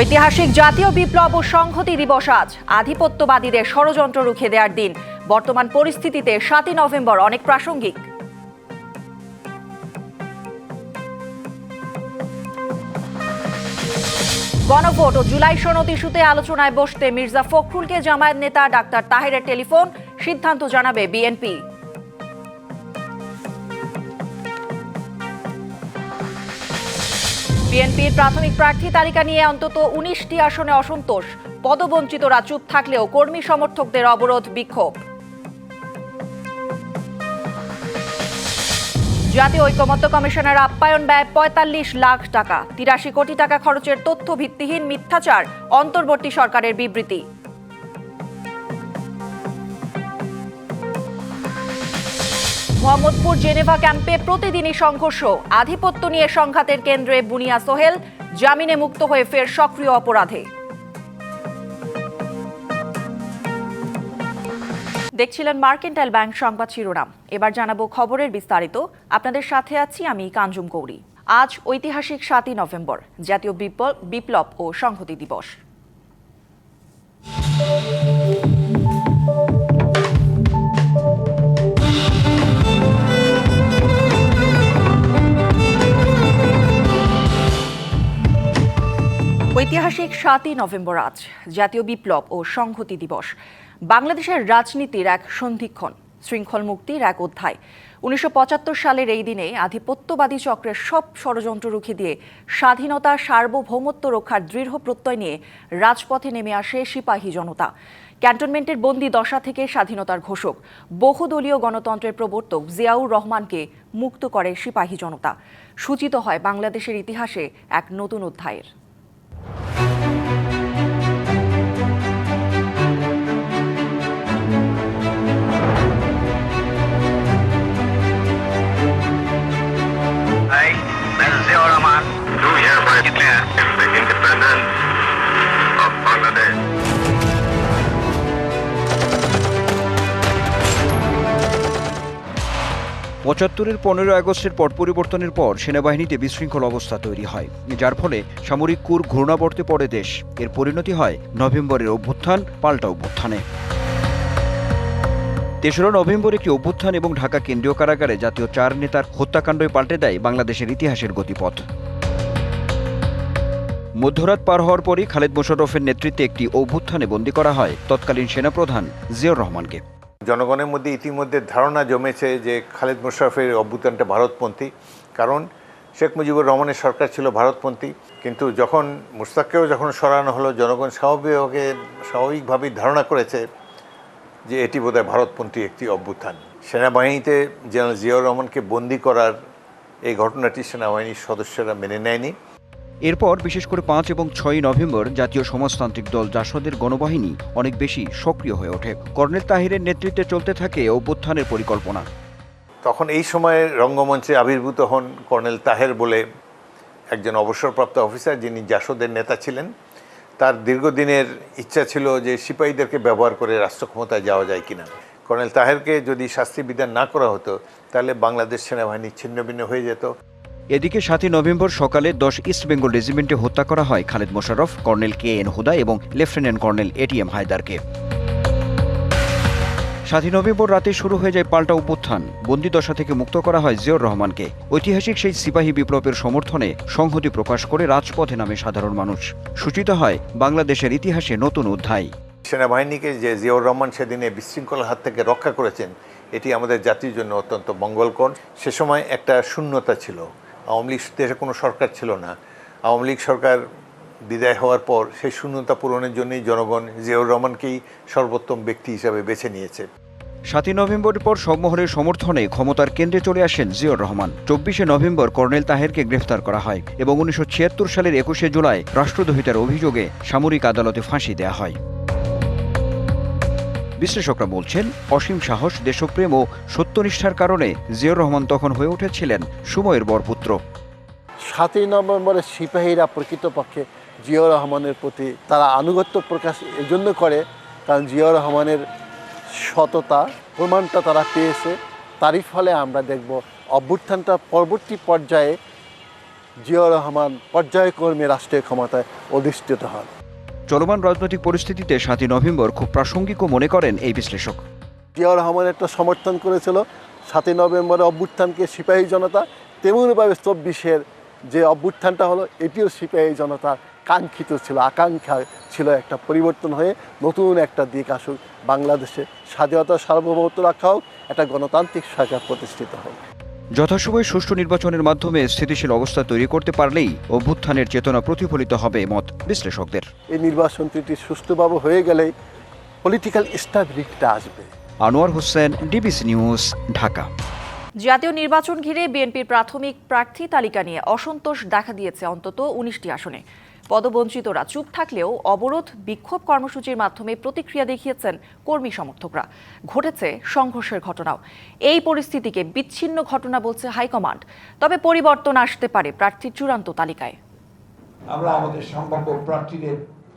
ঐতিহাসিক জাতীয় বিপ্লব ও সংহতি দিবস আজ। আধিপত্যবাদীদের ষড়যন্ত্র রুখে দেওয়ার দিন। বর্তমান পরিস্থিতিতে সাতই নভেম্বর অনেক প্রাসঙ্গিক। গণভোট ও জুলাই সনদ ইস্যুতে আলোচনায় বসতে মির্জা ফখরুলকে জামায়াত নেতা ডাক্তার তাহেরের টেলিফোন। সিদ্ধান্ত জানাবে বিএনপি। বিএনপির প্রাথমিক প্রার্থী তালিকা নিয়ে অন্তত উনিশটি আসনে অসন্তোষ। পদবঞ্চিতরা চুপ থাকলেও কর্মী সমর্থকদের অবরোধ বিক্ষোভ। জাতীয় ঐকমত্য কমিশনের আপ্যায়ন ব্যয় পঁয়তাল্লিশ লাখ টাকা। তিরাশি কোটি টাকা খরচের তথ্য ভিত্তিহীন মিথ্যাচার, অন্তর্বর্তী সরকারের বিবৃতি। মোহাম্মদপুর জেনেভা ক্যাম্পে প্রতিদিনই সংঘর্ষ। আধিপত্য নিয়ে সংঘাতের কেন্দ্রে বুনিয়া সোহেল, জামিনে মুক্ত হয়ে ফের সক্রিয় অপরাধে। দেখছিলেন মার্কেন্টাইল ব্যাংক সংবাদ শিরোনাম। এবার জানাব খবরের বিস্তারিত। আপনাদের সাথে আছি আমি কাঞ্জুম কৌরি আজ ঐতিহাসিক সাতই নভেম্বর, জাতীয় বিপ্লব বিপ্লব ও সংহতি দিবস। ঐতিহাসিক সাতই নভেম্বর আজ, জাতীয় বিপ্লব ও সংহতি দিবস। বাংলাদেশের রাজনীতির এক সন্ধিক্ষণ শৃঙ্খল মুক্তির এক অধ্যায়। উনিশশো পঁচাত্তর সালের এই দিনে আধিপত্যবাদী চক্রের সব ষড়যন্ত্র রুখে দিয়ে স্বাধীনতা, সার্বভৌমত্ব রক্ষার দৃঢ় প্রত্যয় নিয়ে রাজপথে নেমে আসে সিপাহী জনতা। ক্যান্টনমেন্টের বন্দি দশা থেকে স্বাধীনতার ঘোষক, বহুদলীয় গণতন্ত্রের প্রবর্তক জিয়াউর রহমানকে মুক্ত করে সিপাহী জনতা। সূচিত হয় বাংলাদেশের ইতিহাসে এক নতুন অধ্যায়ের। Hey, this is Zero Two here for you, clear. পঁচাত্তরের পনেরো আগস্টের পট পরিবর্তনের পর সেনাবাহিনীতে বিশৃঙ্খল অবস্থা তৈরি হয়। যার ফলে সামরিক কুর ঘূর্ণাবর্তে পড়ে দেশ। এর পরিণতি হয় নভেম্বরের অভ্যুত্থান, পাল্টা অভ্যুত্থানে। তেসরা নভেম্বর একটি অভ্যুত্থান এবং ঢাকা কেন্দ্রীয় কারাগারে জাতীয় চার নেতার হত্যাকাণ্ডই পাল্টে দেয় বাংলাদেশের ইতিহাসের গতিপথ। মধ্যরাত পার হওয়ার পরই খালেদ মোশাররফের নেতৃত্বে একটি অভ্যুত্থানে বন্দী করা হয় তৎকালীন সেনাপ্রধান জিয়াউর রহমানকে। জনগণের মধ্যে ইতিমধ্যে ধারণা জমেছে যে খালেদ মোশারফের অভ্যুত্থানটা ভারতপন্থী। কারণ শেখ মুজিবুর রহমানের সরকার ছিল ভারতপন্থী। কিন্তু যখন মুস্তাককেও যখন সরানো হলো, জনগণ স্বাভাবিকভাবে, স্বাভাবিকভাবেই ধারণা করেছে যে এটি বোধহয় ভারতপন্থী একটি অভ্যুত্থান। সেনাবাহিনীতে জেনারেল জিয়াউর রহমানকে বন্দি করার এই ঘটনাটি সেনাবাহিনীর সদস্যরা মেনে নেয়নি। এরপর বিশেষ করে পাঁচ এবং ছয়ই নভেম্বর জাতীয় সমাজতান্ত্রিক দল জাসদের গণবাহিনী অনেক বেশি সক্রিয় হয়ে ওঠে। কর্নেল তাহিরের নেতৃত্বে চলতে থাকে অভ্যুত্থানের পরিকল্পনা। তখন এই সময়ে রঙ্গমঞ্চে আবির্ভূত হন কর্নেল তাহের বলে একজন অবসরপ্রাপ্ত অফিসার যিনি জাসদের নেতা ছিলেন। তার দীর্ঘদিনের ইচ্ছা ছিল যে সিপাহীদেরকে ব্যবহার করে রাষ্ট্র ক্ষমতায় যাওয়া যায় কিনা। কর্নেল তাহেরকে যদি শাস্তি বিধান না করা হতো, তাহলে বাংলাদেশ সেনাবাহিনী ছিন্নভিন্ন হয়ে যেত। এদিকে সাতই নভেম্বর সকালে দশ ইস্ট বেঙ্গল রেজিমেন্টে হত্যা করা হয় Khaled Mosharraf, colonel K N Huda এবং লেফটেন্যান্ট কর্নেল এটিএম হায়দারকে। সাতই নভেম্বর রাতে শুরু হয়ে যায় পাল্টা উপত্থান। বন্দি দশা থেকে মুক্ত করা হয় জিয়র রহমানকে। ঐতিহাসিক সেই সিপাহী বিপ্লবের সমর্থনে সংহতি প্রকাশ করে রাজপথে নামে সাধারণ মানুষ। সূচিত হয়, বাংলাদেশের ইতিহাসে নতুন অধ্যায়। সেনাবাহিনীকে যে জিয়াউর রহমান সেদিনে বিশৃঙ্খলার হাত থেকে রক্ষা করেছেন, এটি আমাদের জাতির জন্য অত্যন্ত মঙ্গলকর। সে সময় একটা শূন্যতা ছিল। আওয়ামী লীগ দেশে কোনো সরকার ছিল না। আওয়ামী লীগ সরকার বিদায় হওয়ার পর সেই শূন্যতা পূরণের জন্যই জনগণ জিয়াউর রহমানকেই সর্বোত্তম ব্যক্তি হিসাবে বেছে নিয়েছে। সাতই নভেম্বরের পর সম্মোহনের সমর্থনে ক্ষমতার কেন্দ্রে চলে আসেন জিয়র রহমান। চব্বিশে নভেম্বর কর্নেল তাহেরকে গ্রেফতার করা হয় এবং উনিশশো ছিয়াত্তর সালের একুশে জুলাই রাষ্ট্রদ্রোহিতার অভিযোগে সামরিক আদালতে ফাঁসি দেওয়া হয়। বিশ্লেষকরা বলছেন, অসীম সাহস, দেশপ্রেম ও সত্যনিষ্ঠার কারণে জিয়র রহমান তখন হয়ে উঠেছিলেন সময়ের বরপুত্র। সাতই নভেম্বরের সিপাহীরা প্রকৃতপক্ষে জিয়াউর রহমানের প্রতি তারা আনুগত্য প্রকাশ এজন্য করে, কারণ জিয়াউর রহমানের সততা, প্রমাণটা তারা পেয়েছে। তারই ফলে আমরা দেখব অভ্যুত্থানটা পরবর্তী পর্যায়ে জিয়াউর রহমান পর্যায়ক্রমে রাষ্ট্রীয় ক্ষমতায় অধিষ্ঠিত হন। চলমান রাজনৈতিক পরিস্থিতিতে সাতই নভেম্বর খুব প্রাসঙ্গিকও মনে করেন এই বিশ্লেষক। জিয়াউর রহমান একটা সমর্থন করেছিল, সাতই নভেম্বরে অভ্যুত্থানকে সিপাহী জনতা, তেমনিভাবে চব্বিশের যে অভ্যুত্থানটা হলো, এটিও সিপাহী জনতার কাঙ্ক্ষিত ছিল, আকাঙ্ক্ষা ছিল একটা পরিবর্তন হয়ে নতুন একটা দিক আসুক, বাংলাদেশে স্বাধীনতা সার্বভৌমত্ব রাখা হোক, একটা গণতান্ত্রিক সরকার প্রতিষ্ঠিত হোক। যথাসময়ে সুষ্ঠু নির্বাচনের মাধ্যমে স্থিতিশীল অবস্থা তৈরি করতে পারলেই অভ্যুত্থানের চেতনা প্রতিফলিত হবে মত বিশ্লেষকদের। এই নির্বাচনটি সুষ্ঠুভাবে হয়ে গেলেই পলিটিক্যাল স্টাবিলিটিটা আসবে। Anwar Hossain DBC news Dhaka. জাতীয় নির্বাচন ঘিরে বিএনপির প্রাথমিক প্রার্থী তালিকা নিয়ে অসন্তোষ দেখা দিয়েছে অন্তত উনিশটি আসনে। পদবঞ্চিতরা চুপ থাকলেও অবরোধ বিক্ষোভ কর্মসূচির মাধ্যমে প্রতিক্রিয়া দেখিয়েছেন কর্মী সমর্থকরা। ঘটেছে সংঘর্ষের ঘটনাও। এই পরিস্থিতিকে বিচ্ছিন্ন ঘটনা বলছে হাইকমান্ড। তবে পরিবর্তন আসতে পারে প্রার্থীর চূড়ান্ত তালিকায়। আমরা আমাদের সম্ভাব্য প্রার্থীদের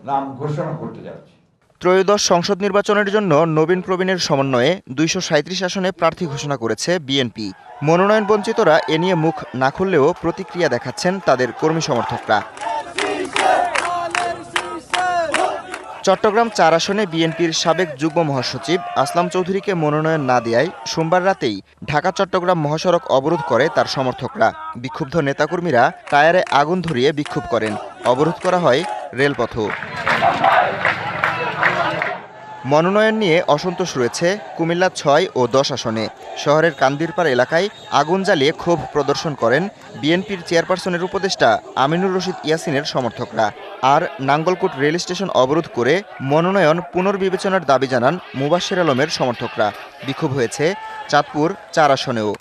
নাম ঘোষণা করতে যাচ্ছি। ত্রয়োদশ সংসদ নির্বাচনের জন্য নবীন প্রবীণের সমন্বয়ে দুইশো সাঁত্রিশ আসনে প্রার্থী ঘোষণা করেছে বিএনপি। মনোনয়ন বঞ্চিতরা এ নিয়ে মুখ না খুললেও প্রতিক্রিয়া দেখাচ্ছেন তাদের কর্মী সমর্থকরা। চট্টগ্রাম চার আসনে বিএনপির সাবেক যুগ্ম মহাসচিব আসলাম চৌধুরীকে মনোনয়ন না দেয়ায় সোমবার রাতেই ঢাকা চট্টগ্রাম মহাসড়ক অবরোধ করে তার সমর্থকরা। বিক্ষুব্ধ নেতাকর্মীরা টায়ারে আগুন ধরিয়ে বিক্ষোভ করেন। অবরোধ করা হয় রেলপথও। মনোনয়ন নিয়ে অসন্তোষ রয়েছে কুমিল্লা ছয় ও দশ আসনে। শহরের কান্দিরপাড় এলাকায় আগুন জ্বালিয়ে ক্ষোভ প্রদর্শন করেন বিএনপির চেয়ারপারসনের উপদেষ্টা আমিনুর রশিদ ইয়াসিনের সমর্থকরা। আর নাঙ্গলকোট রেল স্টেশন অবরোধ করে মনোনয়ন পুনর্বিবেচনার দাবি জানান মুবাশ্বের আলমের সমর্থকরা। বিক্ষোভ হয়েছে চাঁদপুর চার আসনেও।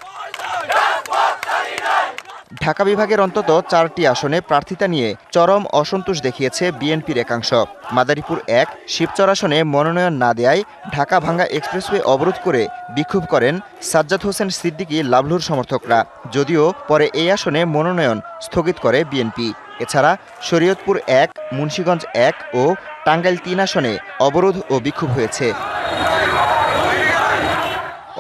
ঢাকা বিভাগের অন্তত চারটি আসনে প্রার্থিতা নিয়ে চরম অসন্তোষ দেখিয়েছে বিএনপির একাংশ। মাদারীপুর এক, শিবচর আসনে মনোনয়ন না দেয়ায় ঢাকা ভাঙ্গা এক্সপ্রেসওয়ে অবরোধ করে বিক্ষোভ করেন সাজ্জাদ হোসেন সিদ্দিকী লাভলুর সমর্থকরা। যদিও পরে এই আসনে মনোনয়ন স্থগিত করে বিএনপি। এছাড়া শরীয়তপুর এক, মুন্সীগঞ্জ এক ও টাঙ্গাইল তিন আসনে অবরোধ ও বিক্ষোভ হয়েছে।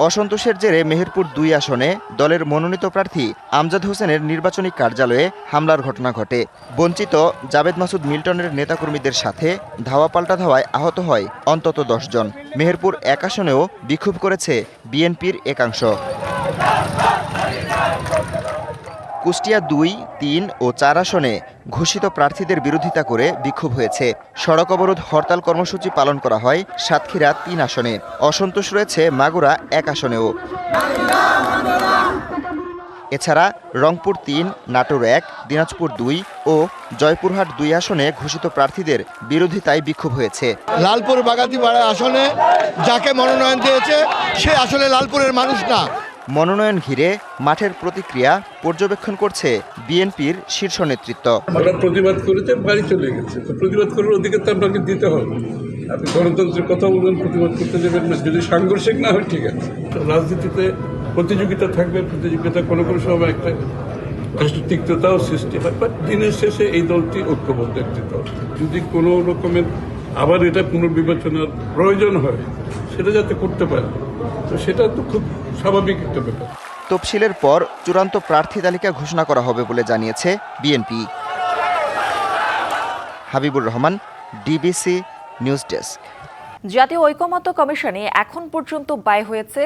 অসন্তোষের জেরে মেহেরপুর দুই আসনে দলের মনোনীত প্রার্থী আমজাদ হোসেনের নির্বাচনী কার্যালয়ে হামলার ঘটনা ঘটে। বঞ্চিত জাবেদ মাসুদ মিল্টনের নেতাকর্মীদের সাথে ধাওয়া পাল্টা ধাওয়ায় আহত হয় অন্তত দশজন। মেহেরপুর এক আসনেও বিক্ষোভ করেছে বিএনপির একাংশ। কুষ্টিয়া দুই, তিন ও চার আসনে ঘোষিত প্রার্থীদের বিরোধিতা করে বিক্ষোভ হয়েছে। সড়ক অবরোধ হরতাল কর্মসূচি পালন করা হয় সাতক্ষীরা তিন আসনে। অসন্তোষ রয়েছে মাগুরা এক আসনেও। এছাড়া রংপুর তিন, নাটোর এক, দিনাজপুর দুই ও জয়পুরহাট দুই আসনে ঘোষিত প্রার্থীদের বিরোধিতায় বিক্ষোভ হয়েছে। লালপুর বাগাতিপাড়া আসনে যাকে মনোনয়ন দিয়েছে, সে আসলে লালপুরের মানুষ না। মনোনয়ন ঘিরে মাঠের প্রতিক্রিয়া পর্যবেক্ষণ করছে বিএনপির শীর্ষ নেতৃত্ব। ওরা প্রতিবাদ করেছে বাড়ি চলে গেছে। তো প্রতিবাদ করার অধিকার তো আপনাকে দিতে হবে। আপনি গণতন্ত্রের কথা বলবেন, প্রতিবাদ করতে দেবেন না। যদি সাংঘর্ষিক না হয়, ঠিক আছে। রাজনীতিতে প্রতিযোগিতা থাকবে, প্রতিযোগিতা কোনো কোনো সময় একটা তিক্ততাও সৃষ্টি হয়। বাট দিনের শেষে এই দলটি ঐক্যবদ্ধ একটি দল। যদি কোনো রকমের আবার এটা পুনর্বিবেচনার প্রয়োজন হয়, সেটা যাতে করতে পারে। তো সেটা তো খুব স্বাভাবিক একটা ব্যাপার। তফসিলের পর চূড়ান্ত প্রার্থী তালিকা ঘোষণা করা হবে বলে জানিয়েছে BNP. Habibur Rahman DBC news desk. জাতীয় ঐকমত্য কমিশনে এখন পর্যন্ত ব্যয় হয়েছে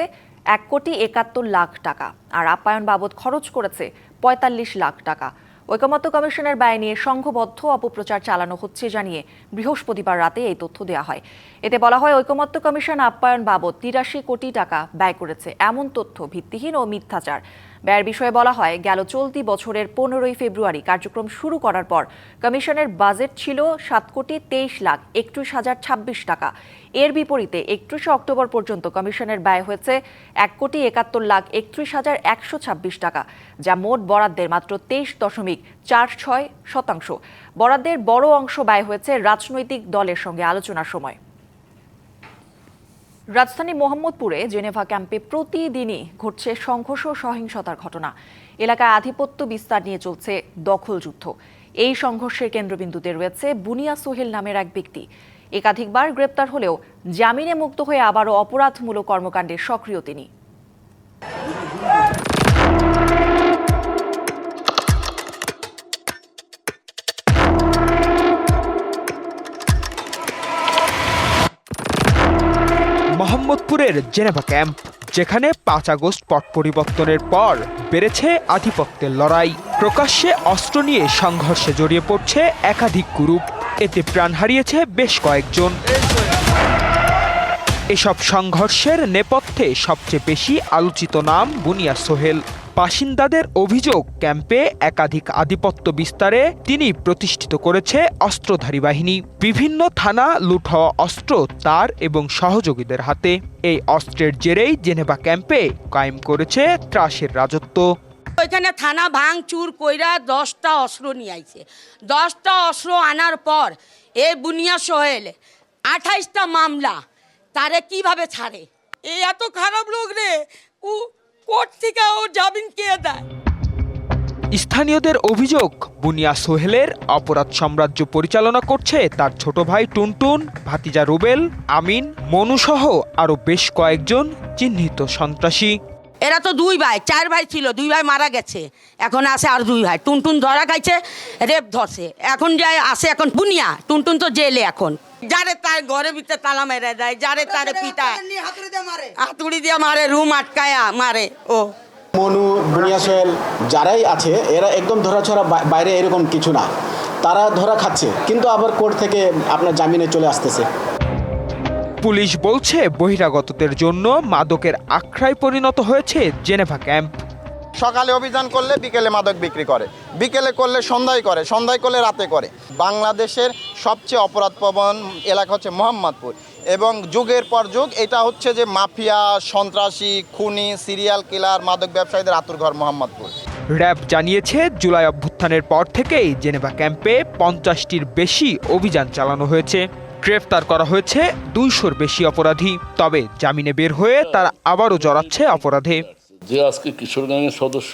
এক কোটি একাত্তর লাখ টাকা আর আপ্যায়ন বাবদ খরচ করেছে পঁয়তাল্লিশ লাখ টাকা। ঐকমত্য কমিশনের ব্যয় নিয়ে সংঘবদ্ধ অপপ্রচার চালানো হচ্ছে জানিয়ে বৃহস্পতিবার রাতে এই তথ্য দেওয়া হয়। এতে বলা হয়, ঐকমত্য কমিশন আপ্যায়ন বাবদ তিরাশি কোটি টাকা ব্যয় করেছে। এমন তথ্য ভিত্তিহীন ও মিথ্যাচার। ব্যয়ের বিষয়ে বলা হয়, গেল চলতি বছরের পনেরোই ফেব্রুয়ারি কার্যক্রম শুরু করার পর কমিশনের বাজেট ছিল সাত কোটি তেইশ লাখ একত্রিশ হাজার ছাব্বিশ টাকা। এর বিপরীতে একত্রিশে অক্টোবর পর্যন্ত কমিশনের ব্যয় হয়েছে এক কোটি একাত্তর লাখ একত্রিশ হাজার একশো ছাব্বিশ টাকা, যা মোট বরাদ্দের মাত্র তেইশ দশমিক চার ছয় শতাংশ। বরাদ্দের বড় অংশ ব্যয় হয়েছে রাজনৈতিক দলের সঙ্গে আলোচনার সময়। রাজধানী মোহাম্মদপুরে জেনেভা ক্যাম্পে প্রতিদিনই ঘটছে সংঘর্ষ সহিংসতার ঘটনা। এলাকায় আধিপত্য বিস্তার নিয়ে চলছে দখল যুদ্ধ। এই সংঘর্ষের কেন্দ্রবিন্দুতে রয়েছে বুনিয়া সোহেল নামের এক ব্যক্তি। একাধিকবার গ্রেপ্তার হলেও জামিনে মুক্ত হয়ে আবারও অপরাধমূলক কর্মকাণ্ডে সক্রিয় তিনি। মোহাম্মদপুরের জেনেভা ক্যাম্প, যেখানে পাঁচ আগস্ট পট পরিবর্তনের পর বেড়েছে আধিপত্যের লড়াই। প্রকাশ্যে অস্ত্র নিয়ে সংঘর্ষে জড়িয়ে পড়ছে একাধিক গ্রুপ। এতে প্রাণ হারিয়েছে বেশ কয়েকজন। এসব সংঘর্ষের নেপথ্যে সবচেয়ে বেশি আলোচিত নাম বুনিয়া সোহেল। বাসিন্দাদের অভিযোগ, ক্যাম্পে একাধিক আধিপত্য বিস্তারে তিনি প্রতিষ্ঠিত করেছে অস্ত্রধারী বাহিনী। বিভিন্ন থানা লুট হওয়া অস্ত্র তার এবং সহযোগীদের হাতে। এই অস্ত্রের জেরেই জেনেভা ক্যাম্পে কায়েম করেছে ত্রাসের রাজত্ব। ওইখানে থানা ভাঙচুর কইরা দশটা অস্ত্র নিয়ে আইছে। দশটা অস্ত্র আনার পর এ বুনিয়া সোহেল আঠাইশটা মামলা তারে কীভাবে ছাড়ে? এ এত খারাপ লোক রে। ও কোর্ট থেকে ও জামিন কে দেয়? স্থানীয়দের অভিযোগ, বুনিয়া সোহেলের অপরাধ সাম্রাজ্য পরিচালনা করছে তার ছোট ভাই টুনটুন, ভাতিজা রুবেল, আমিন মনুসহ আরও বেশ কয়েকজন চিহ্নিত সন্ত্রাসী। এরা তো দুই ভাই চার ভাই ছিল দুই ভাই মারা গেছে। এখন আছে আর দুই ভাই। টুনটুন ধরা খাইছে রেপ ধরছে। এখন যায় আছে এখন বুনিয়া। টুনটুন তো জেলে এখন। যারে তার ঘরের ভিতরে তালা মেরে দেয় যারে তার পিতা হাতুড়ি দিয়ে মারে। রুম আটকায়া মারে ও। মনু বুনিয়া সোহেল যারাই আছে এরা একদম ধরাছড়া বাইরে এরকম কিছু না। তারা ধরা খাচ্ছে কিন্তু আবার কোর্ট থেকে আপনার জামিনে চলে আসতেছে। পুলিশ বলছে বহিরাগতদের জন্য মাদকের আখড়ায় পরিণত হয়েছে জেনেভা ক্যাম্প। সকালে অভিযান করলে বিকেলে মাদক বিক্রি করে। বিকেলে করলে সন্ধ্যায় করে সন্ধ্যায় করলে রাতে করে। বাংলাদেশের সবচেয়ে অপরাধপ্রবণ এলাকা হচ্ছে মোহাম্মদপুর। এবং যুগের পর যুগ এটা হচ্ছে যে মাফিয়া সন্ত্রাসী খুনি সিরিয়াল কিলার মাদক ব্যবসায়ীদের আতুরঘর মোহাম্মদপুর। র্যাব জানিয়েছে জুলাই অভ্যুত্থানের পর থেকেই জেনেভা ক্যাম্পে পঞ্চাশটির বেশি অভিযান চালানো হয়েছে। গ্রেফতার করা হয়েছে দুইশোর বেশি অপরাধী। তবে জামিনে বের হয়ে তারা আবারও জড়াচ্ছে অপরাধে। যে আজকে কিশোর গ্যাংয়ের সদস্য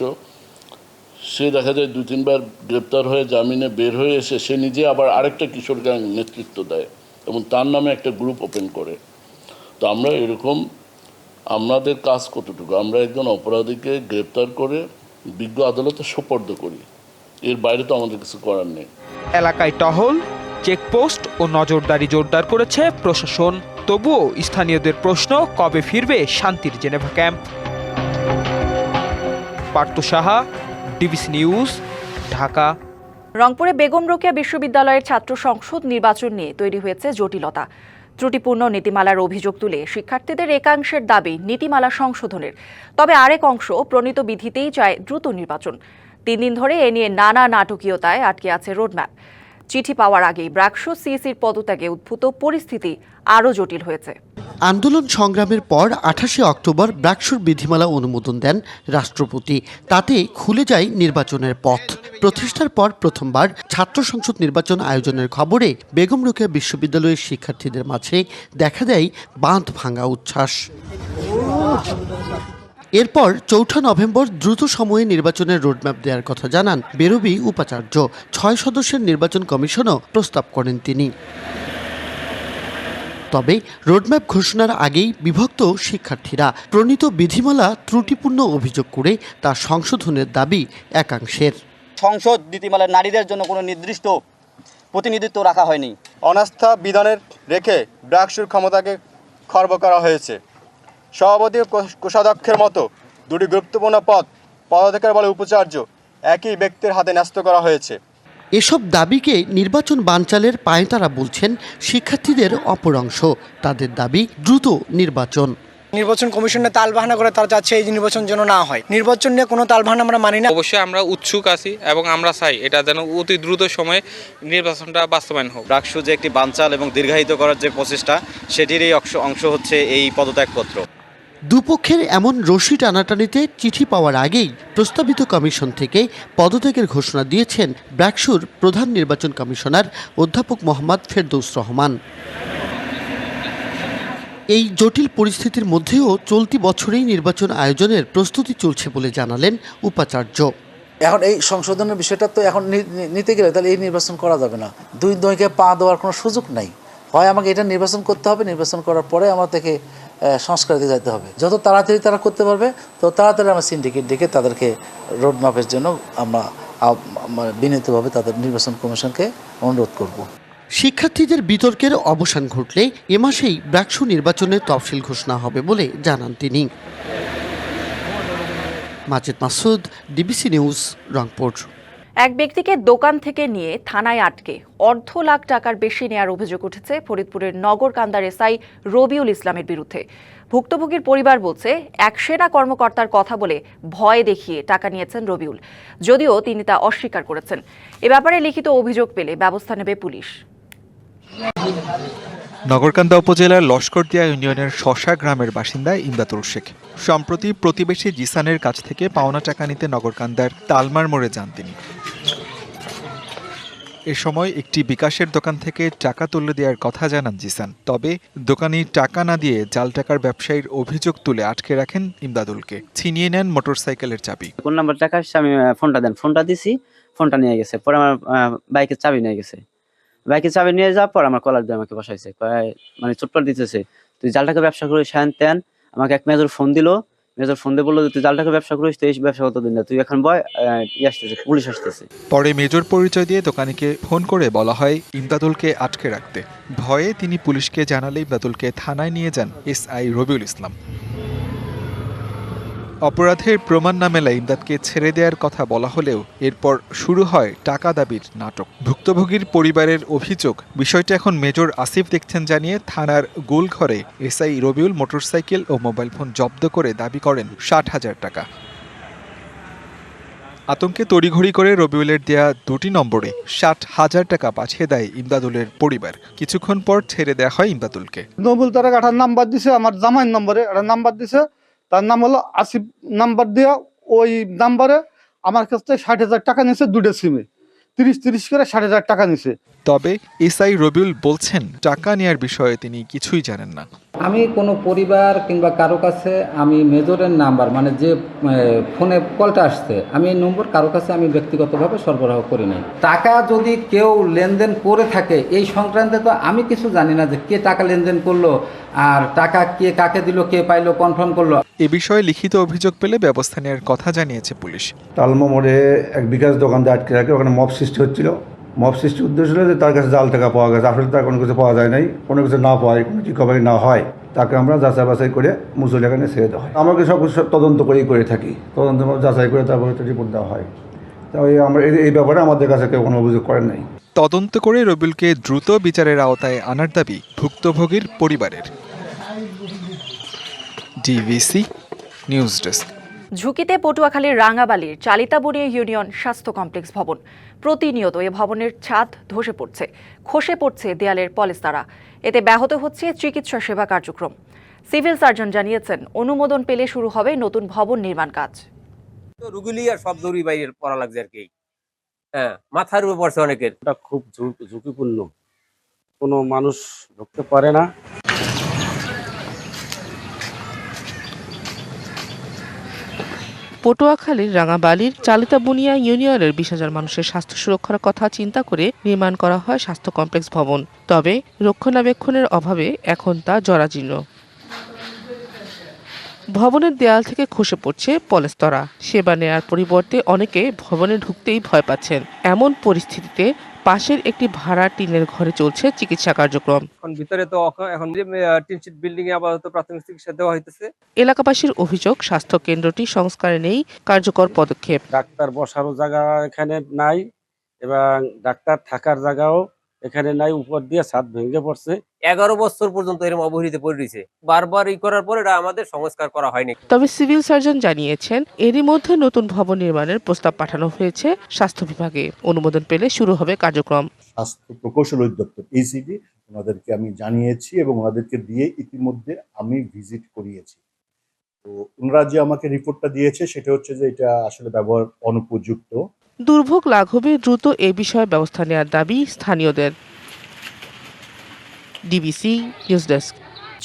সে দেখা যায় দু তিনবার গ্রেপ্তার হয়ে জামিনে বের হয়ে এসে সে নিজে আবার আরেকটা কিশোর গ্যাং নেতৃত্ব দেয় এবং তার নামে একটা গ্রুপ ওপেন করে। তো আমরা এরকম আমাদের কাজ কতটুকু? আমরা একজন অপরাধীকে গ্রেপ্তার করে বিজ্ঞ আদালতে সোপর্দ করি। এর বাইরে তো আমাদের কিছু করার নেই। এলাকায় টহল চেকপোস্ট ও নজরদারি জোরদার করেছে প্রশাসন। তবুও স্থানীয়দের প্রশ্ন, কবে ফিরবে শান্তির Geneva camp? Partha Saha, DBC news, Dhaka. রংপুরে বেগম রোকেয়া বিশ্ববিদ্যালয়ের ছাত্র সংসদ নির্বাচন নিয়ে তৈরি হয়েছে জটিলতা। ত্রুটিপূর্ণ নীতিমালার অভিযোগ তুলে শিক্ষার্থীদের একাংশের দাবি নীতিমালা সংশোধনের। তবে আরেক অংশ প্রণীত বিধিতেই চায় দ্রুত নির্বাচন। তিন দিন ধরে এ নিয়ে নানা নাটকীয়তায় আটকে আছে রোডম্যাপ। চিঠি পাওয়ার আগেই ব্রাকশো সিএসির পদত্যাগে উদ্ভূত পরিস্থিতি আরও জটিল হয়েছে। আন্দোলন সংগ্রামের পর আঠাশে অক্টোবর ব্রাকসুর বিধিমালা অনুমোদন দেন রাষ্ট্রপতি। তাতে খুলে যায় নির্বাচনের পথ। প্রতিষ্ঠার পর প্রথমবার ছাত্র সংসদ নির্বাচন আয়োজনের খবরে বেগম রোকেয়া বিশ্ববিদ্যালয়ের শিক্ষার্থীদের মাঝে দেখা দেয় বাঁধ ভাঙা উচ্ছ্বাস। এরপর চৌঠা নভেম্বর দ্রুত সময়ে নির্বাচনের রোডম্যাপ দেওয়ার কথা জানান বেরবি উপাচার্য। ছয় সদস্যের নির্বাচন কমিশনও প্রস্তাব করেন তিনি। তবে রোডম্যাপ ঘোষণার আগেই বিভক্ত শিক্ষার্থীরা প্রণীত বিধিমালা ত্রুটিপূর্ণ অভিযোগ করে তা সংশোধনের দাবি একাংশের। সংসদ নীতিমালায় নারীদের জন্য কোনো নির্দিষ্ট প্রতিনিধিত্ব রাখা হয়নি। অনাস্থা বিধানের রেখে ব্রাকসুর ক্ষমতাকে খর্ব করা হয়েছে। সভাপতি ও কোষাধ্যক্ষের মতো দুটি গুরুত্বপূর্ণ পদ পদাধিকার বলে উপাচার্য একই ব্যক্তির হাতে ন্যস্ত করা হয়েছে। এসব দাবিকে নির্বাচন বানচালের পায়তারা বলছেন শিক্ষার্থীদের অপর অংশ। তাদের দাবি দ্রুত নির্বাচন। নির্বাচন কমিশনে তালবাহানা করে তারা চাচ্ছে এই নির্বাচন যেন না হয়। নির্বাচন নিয়ে কোনো তালবাহানা আমরা মানি না। অবশ্যই আমরা উৎসুক আছি এবং আমরা চাই এটা যেন অতি দ্রুত সময়ে নির্বাচনটা বাস্তবায়ন হোক। ব্রাকসু যে একটি বানচাল এবং দীর্ঘায়িত করার যে প্রচেষ্টা সেটিরই অংশ অংশ হচ্ছে এই পদত্যাগপত্র। দুপক্ষের এমন রশি টানাটানিতে চিঠি পাওয়ার আগেই প্রস্তাবিত কমিশন থেকে পদত্যাগের ঘোষণা দিয়েছেন ব্র্যাকসুর প্রধান নির্বাচন কমিশনার অধ্যাপক মোহাম্মদ ফেরদৌস রহমান। এই জটিল পরিস্থিতির মধ্যেও চলতি বছরেই নির্বাচন আয়োজনের প্রস্তুতি চলছে বলে জানালেন উপাচার্য। এখন এই সংশোধনের বিষয়টা তো এখন নিতে গেলে তাহলে এই নির্বাচন করা যাবে না। দুই দইকে পা দেওয়ার কোনো সুযোগ নাই। হয় আমাকে এটা নির্বাচন করতে হবে, নির্বাচন করার পরে আমার থেকে সংস্কার দিয়ে যেতে হবে। যত তাড়াতাড়ি তারা করতে পারবে, তত তাড়াতাড়ি আমরা সিন্ডিকেট ডেকে তাদেরকে রোড রোডম্যাপের জন্য আমরা মানে বিনীতভাবে তাদের নির্বাচন কমিশনকে অনুরোধ করব। শিক্ষার্থীদের বিতর্কের অবসান ঘটলে এ মাসেই ব্র্যাকসু নির্বাচনের তফসিল ঘোষণা হবে বলে জানান তিনি। Majed Masud, DBC news, Rangpur. এক ব্যক্তিকে দোকান থেকে নিয়ে থানায় আটকে। অর্ধ লাখ টাকার বেশি নেয়ার অভিযোগ উঠেছে ফরিদপুরের নগরকান্দার এসআই রবিউল ইসলামের বিরুদ্ধে। ভুক্তভোগীর পরিবার বলছে, এক সেনা কর্মকর্তার কথা বলে ভয় দেখিয়ে টাকা নিয়েছেন রবিউল। যদিও তিনি তা অস্বীকার করেছেন। এ ব্যাপারে লিখিত অভিযোগ পেলে ব্যবস্থা নেবে পুলিশ। নগরকান্দা উপজেলার লস্করদিয়া ইউনিয়নের শশা গ্রামের বাসিন্দা ইমদাতুল শেখ। সম্প্রতি প্রতিবেশী জিসানের কাছ থেকে পাওনা টাকা নিতে নগরকান্দার তালমার মোড়ে যান তিনি। এ সময় একটি বিকাশের দোকান থেকে টাকা তুলে দেওয়ার কথা জানান জিসান। তবে দোকানি টাকা না দিয়ে জাল টাকার ব্যবসায়ীর অভিযোগ তুলে আটকে রাখেন ইমদাদুলকে। ছিনিয়ে নেন মোটরসাইকেলের চাবি। কোন নাম্বার টাকা আমি ফোনটা দেন। ফোনটা দিছি, ফোনটা নিয়ে গেছে। পরে আমার বাইকের চাবি নিয়ে গেছে। বাইকের চাবি নিয়ে যাওয়ার পর আমার কলার দিয়ে আমাকে বসাইছে। মানে চোটপাট দিতেছে। তুই জালটাকে ব্যবসা করিস, হ্যান ত্যান। আমাকে এক মেজর ফোন দিলো। মেজর ফোন দিয়ে বলল তুই জালটাকে ব্যবসা করিস তুই ব্যবসা কতদিন না তুই এখন বয় আসতেছে, পুলিশ আসতেছে। পরে মেজর পরিচয় দিয়ে দোকানিকে ফোন করে বলা হয়, ইমদাদুলকে আটকে রাখতে। ভয়ে তিনি পুলিশকে জানালে ইমদাদুলকে থানায় নিয়ে যান এসআই রবিউল ইসলাম। অপরাধের প্রমাণ না মেলায় ইমদাদকে ছেড়ে দেওয়ার কথা বলা হলেও এরপর শুরু হয় টাকা দাবির নাটক। ভুক্তভোগীর পরিবারের অভিযোগ, বিষয়টি এখন মেজর আসিফ দেখছেন জানিয়ে থানার গোলঘরে এসআই রবিউল মোটরসাইকেল ও মোবাইল ফোন জব্দ করে দাবি করেন ষাট হাজার টাকা। আতঙ্কে তড়িঘড়ি করে রবিউলের দেয়া দুটি নম্বরে ষাট হাজার টাকা পাঠিয়ে দেয় ইমদাদুলের পরিবার। কিছুক্ষণ পর ছেড়ে দেওয়া হয় ইমদাদুলকে। নবুল তারা নাম্বার দিছে, আমার জামাইয়ের নম্বরে একটা নাম্বার দিছে। তার নাম হলো আসিফ নাম্বার দেওয়া ওই নাম্বারে আমার কাছ থেকে ষাট হাজার টাকা নিছে দুটো সিমে তিরিশ তিরিশ করে ষাট হাজার টাকা নিছে। তবে এসআই রবিউল বলছেন টাকা নেয়ার বিষয়ে তিনি কিছুই জানেন না। আমি কোনো পরিবার কিংবা কারও কাছে আমি মেজরের নাম্বার মানে যে ফোনে কলটা আসছে আমি এই নম্বর কারও কাছে আমি ব্যক্তিগতভাবে সরবরাহ করি নাই। টাকা যদি কেউ লেনদেন করে থাকে এই সংক্রান্তে তো আমি কিছু জানি না যে কে টাকা লেনদেন করল আর টাকা কে কাকে দিল কে পাইলো কনফার্ম করল। এ বিষয়ে লিখিত অভিযোগ পেলে ব্যবস্থা নেওয়ার কথা জানিয়েছে পুলিশ। তালমা মোড়ে এক বিকাশ দোকানদার আটকে রাখে ওখানে মব সৃষ্টি হচ্ছিল। মব সৃষ্টির উদ্দেশ্য হলো যে তার কাছে জাল টাকা পাওয়া গেছে। আসলে তার কোনো কিছু পাওয়া যায় নাই, কোনো কিছু না পাওয়া কোনো রিকভারি না হয়, তাকে আমরা যাচাই বাছাই করে মুসুল এখানে ছেড়ে দেওয়া হয়। আমাকে সব কিছু তদন্ত করেই করে থাকি? তদন্ত যাচাই করে তারপরে রিপোর্ট দেওয়া হয়। তাই আমরা এই- এই ব্যাপারে আমাদের কাছে কেউ কোনো অভিযোগ করেন নাই। তদন্ত করে রবিলকে দ্রুত বিচারের আওতায় আনার দাবি ভুক্তভোগীর পরিবারের। DBC news desk. ঝুঁকিতে পটুয়াখালীর রাঙাবালির চালিতাবুড়িয়া ইউনিয়ন স্বাস্থ্য কমপ্লেক্স ভবন। প্রতিনিয়ত এ ভবনের ছাদ ধসে পড়ছে খসে পড়ছে দেয়ালের পলেস্তারা এতে ব্যাহত হচ্ছে চিকিৎসা সেবা কার্যক্রম। সিভিল সার্জন জানিয়েছেন অনুমোদন পেলে শুরু হবে নতুন ভবন নির্মাণ কাজ। তো রুগীলি আর সব দৌড়ি বাইরে পড়া লাগছে আর কি। হ্যাঁ মাথার উপর পড়ছে অনেকের। খুব ঝুঁকিপূর্ণ। কোনো মানুষ ঢুকতে পারে না। পটুয়াখালীর রাঙাবালির চালিতাবুনিয়া ইউনিয়নের বিশ হাজার মানুষের স্বাস্থ্য সুরক্ষার কথা চিন্তা করে নির্মাণ করা হয় স্বাস্থ্য কমপ্লেক্স ভবন। তবে রক্ষণাবেক্ষণের অভাবে এখন তা জরাজীর্ণ। ভবনের দেয়াল থেকে খসে পড়ছে পলেস্তরা। সেবা নেয়ার পরিবর্তে অনেকে ভবনে ঢুকতেই ভয় পাচ্ছেন। এমন পরিস্থিতিতে পাশের একটি ভাড়া টিনের ঘরে চলছে চিকিৎসা কার্যক্রম। এখন ভিতরে তো এখন যে টিনশিট বিল্ডিং এ আপাতত প্রাথমিক চিকিৎসা দেওয়া হইতেছে। এলাকাবাসীর অভিযোগ স্বাস্থ্য কেন্দ্রটি সংস্কারে নেই কার্যকর পদক্ষেপ। ডাক্তার বসারও জায়গা এখানে নাই এবং ডাক্তার থাকার জায়গাও এখানে নাই উপর দিয়ে ছাদ ভেঙে পড়ছে। এগারো বছর পর্যন্ত এরকম অবহেলিত পড়ে রয়েছে। বারবার ই করার পর এটা আমাদের সংস্কার করা হয়নি। তবে সিভিল সার্জন জানিয়েছেন এরই মধ্যে নতুন ভবন নির্মাণের প্রস্তাব পাঠানো হয়েছে স্বাস্থ্য বিভাগে। অনুমোদন পেলে শুরু হবে কার্যক্রম। স্বাস্থ্য প্রকৌশল অধিদপ্তর এইসিডি ওনাদেরকে আমি জানিয়েছি এবং ওনাদেরকে দিয়ে ইতিমধ্যে আমি ভিজিট করিয়েছি। তো ওনারা যে আমাকে রিপোর্টটা দিয়েছে সেটা হচ্ছে যে এটা আসলে ব্যবহার অনুপযুক্ত। দুর্ভোগ লাঘবে দ্রুত এ বিষয়ে ব্যবস্থা নেওয়ার দাবি স্থানীয়দের। ডিবিসি নিউজ ডেস্ক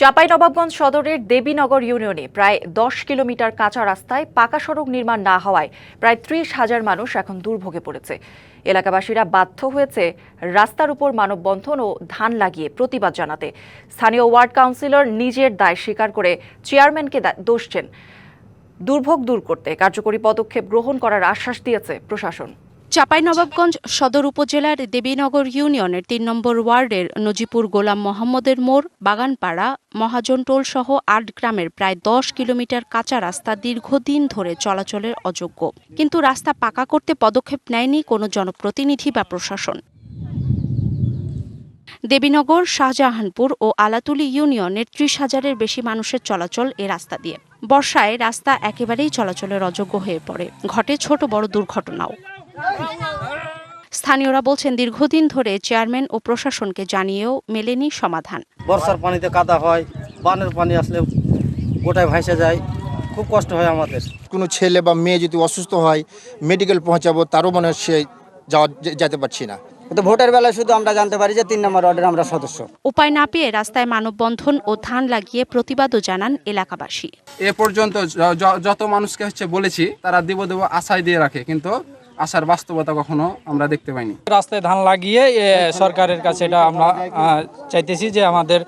চাঁপাইনবাবগঞ্জ সদরের দেবীনগর ইউনিয়নে প্রায় দশ কিলোমিটার কাঁচা রাস্তায় পাকা সড়ক নির্মাণ না হওয়ায় প্রায় ত্রিশ হাজার মানুষ এখন দুর্ভোগে পড়েছে। এলাকাবাসীরা বাধ্য হয়েছে রাস্তার উপর মানববন্ধন ও ধান লাগিয়ে প্রতিবাদ জানাতে। স্থানীয় ওয়ার্ড কাউন্সিলর নিজের দায় স্বীকার করে চেয়ারম্যানকে দোষছেন দুর্ভোগ দূর করতে কার্যকরী পদক্ষেপ গ্রহণ করার আশ্বাস দিয়েছে প্রশাসন। চাঁপাইনবাবগঞ্জ সদর উপজেলার দেবীনগর ইউনিয়নের তিন নম্বর ওয়ার্ডের নজিপুর গোলাম মোহাম্মদের মোড়, বাগানপাড়া মহাজনটোল সহ আট গ্রামের প্রায় দশ কিলোমিটার কাঁচা রাস্তা দীর্ঘদিন ধরে চলাচলের অযোগ্য। কিন্তু রাস্তা পাকা করতে পদক্ষেপ নেয়নি কোনো জনপ্রতিনিধি বা প্রশাসন। দেবীনগর, শাহজাহানপুর ও আলাতুলি ইউনিয়নের ত্রিশ হাজারের বেশি মানুষের চলাচল এ রাস্তা দিয়ে। বর্ষায় রাস্তা একেবারেই চলাচলের অযোগ্য হয়ে পড়ে। ঘটে ছোট বড় দুর্ঘটনাও। স্থানীয়রা বলছেন দীর্ঘদিন ধরে চেয়ারম্যান ও প্রশাসনকে জানিয়েও মেলেনি সমাধান। বর্ষার পানিতে কাদা হয় বানের পানি আসলে গোটায় ভাসে যায়। খুব কষ্ট হয় আমাদের। কোনো ছেলে বা মেয়ে যদি অসুস্থ হয় মেডিকেল পৌঁছাবো তারও মনে হচ্ছে যাওয়া যেতে পারছি না। কিন্তু ভোটের বেলায় শুধু আমরা জানতে পারি যে তিন নম্বর ওয়ার্ডের আমরা সদস্য। উপায় না পেয়ে রাস্তায় মানববন্ধন ও ধান লাগিয়ে প্রতিবাদও জানান এলাকাবাসী। এ পর্যন্ত যত মানুষকে হচ্ছে বলেছি তারা দেব দেব আশায় দিয়ে রাখে কিন্তু আশার বাস্তবতা কখনো আমরা দেখতে পাইনি। রাস্তায় ধান লাগিয়ে সরকারের কাছে এটা আমরা চাইতেছি যে আমাদের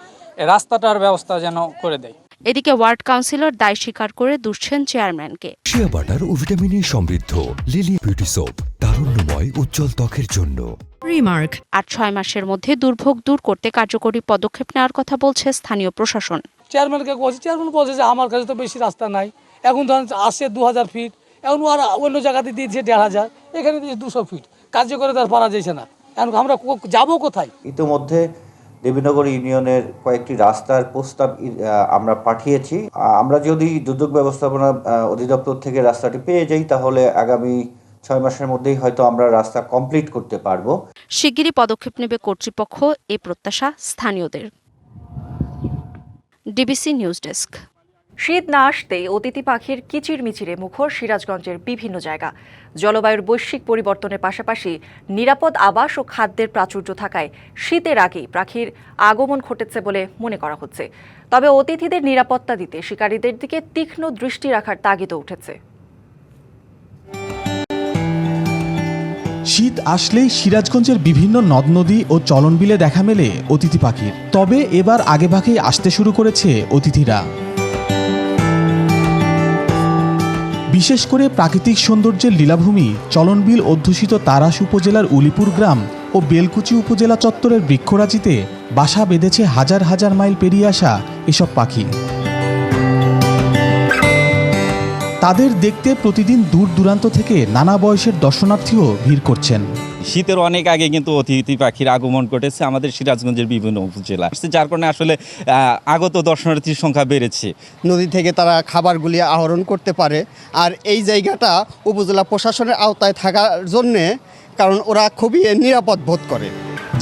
রাস্তাটার ব্যবস্থা যেন করে দেয়। এদিকে ওয়ার্ড কাউন্সিলর দায় স্বীকার করে দুষছেন চেয়ারম্যানকে। শিয়া বাটার ও ভিটামিনে সমৃদ্ধ লিলি বিউটি সোপ তারুণ্যময় উজ্জ্বল ত্বকের জন্য। রিমার্ক। আর ছয় মাসের মধ্যে দুর্ভোগ দূর করতে কার্যকরী পদক্ষেপ নেওয়ার কথা বলছে স্থানীয় প্রশাসন। চেয়ারম্যানকে বলছি চেয়ারম্যান বলছে যে আমার কাছে তো বেশি রাস্তা নাই। এখন ধরেন আসছে দু হাজার ফিট এখন আর অন্য জায়গাতে দিয়েছে দেড় হাজার এখানে দিয়েছে দুশো ফিট। কার্যকরে তার পারা যাচ্ছে না। এখন আমরা যাব কোথায়? ইতিমধ্যে দেবীনগর ইউনিয়নের কয়েকটি রাস্তার প্রস্তাব আমরা পাঠিয়েছি। আমরা যদি দুর্যোগ ব্যবস্থাপনা অধিদপ্তর থেকে রাস্তাটি পেয়ে যাই, তাহলে আগামী ছয় মাসের মধ্যেই হয়তো আমরা রাস্তা কমপ্লিট করতে পারব। শিগগিরই পদক্ষেপ নেবে কর্তৃপক্ষ, এ প্রত্যাশা স্থানীয়দের। DBC news desk. শীত না আসতেই অতিথি পাখির কিচিরমিচিরে মুখর সিরাজগঞ্জের বিভিন্ন জায়গা। জলবায়ুর বৈশ্বিক পরিবর্তনের পাশাপাশি নিরাপদ আবাস ও খাদ্যের প্রাচুর্য থাকায় শীতের আগেই পাখির আগমন ঘটেছে বলে মনে করা হচ্ছে। তবে অতিথিদের নিরাপত্তা দিতে শিকারীদের দিকে তীক্ষ্ণ দৃষ্টি রাখার তাগিদও উঠেছে। শীত আসলেই সিরাজগঞ্জের বিভিন্ন নদ নদী ও চলনবিলে দেখা মেলে অতিথি পাখির। তবে এবার আগেভাগেই আসতে শুরু করেছে অতিথিরা। বিশেষ করে প্রাকৃতিক সৌন্দর্যের লীলাভূমি, চলনবিল অধ্যুষিত তারাস উপজেলার উলিপুর গ্রাম ও বেলকুচি উপজেলা চত্বরের বৃক্ষরাজিতে বাসা বেঁধেছে হাজার হাজার মাইল পেরিয়ে আসা এসব পাখি। তাদের দেখতে প্রতিদিন দূর দূরান্ত থেকে নানা বয়সের দর্শনার্থীও ভিড় করছেন। শীতের অনেক আগে কিন্তু অতিথি পাখির আগমন ঘটেছে আমাদের সিরাজগঞ্জের বিভিন্ন উপজেলা। যার কারণে আসলে আগত দর্শনার্থীর সংখ্যা বেড়েছে। নদী থেকে তারা খাবারগুলি আহরণ করতে পারে। আর এই জায়গাটা উপজেলা প্রশাসনের আওতায় থাকার জন্যে কারণ ওরা খুবই নিরাপদ বোধ করে।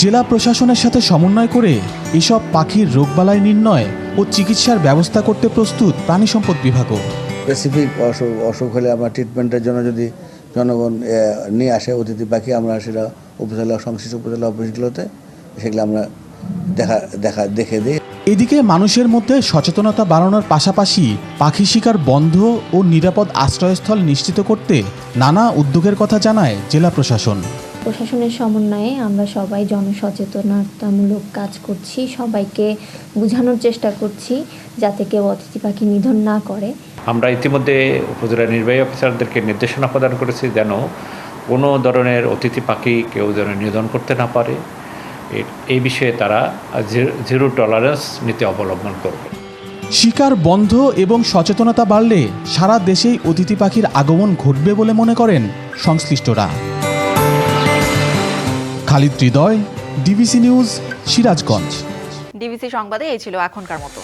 জেলা প্রশাসনের সাথে সমন্বয় করে এসব পাখির রোগবালাই নির্ণয় ও চিকিৎসার ব্যবস্থা করতে প্রস্তুত প্রাণী সম্পদ বিভাগও। স্পেসিফিক অসুখ অসুখ হলে আমরা ট্রিটমেন্টের জন্য যদি জনগণ নিয়ে আসে অতিথি পাখি আমরা সেটা উপজেলা সংশ্লিষ্ট উপজেলা অফিসগুলোতে সেগুলো আমরা দেখা দেখা দেখে দিই। এদিকে মানুষের মধ্যে সচেতনতা বাড়ানোর পাশাপাশি পাখি শিকার বন্ধ ও নিরাপদ আশ্রয়স্থল নিশ্চিত করতে নানা উদ্যোগের কথা জানায় জেলা প্রশাসন। প্রশাসনের সমন্বয়ে আমরা সবাই জনসচেতনতামূলক কাজ করছি সবাইকে বোঝানোর চেষ্টা করছি যাতে কেউ অতিথি পাখি নিধন না করে। আমরা ইতিমধ্যে উপজেলা নির্বাহী অফিসারদেরকে নির্দেশনা প্রদান করেছি যেন কোনো ধরনের অতিথি পাখি কেউ যেন নিধন করতে না পারে। এই বিষয়ে তারা জিরো- জিরো টলারেন্স নীতি অবলম্বন করবে। শিকার বন্ধ এবং সচেতনতা বাড়লে সারা দেশেই অতিথি পাখির আগমন ঘটবে বলে মনে করেন সংশ্লিষ্টরা। Khalid Hridoy DBC news Sirajganj. DBC সংবাদে এই ছিল এখনকার মতো।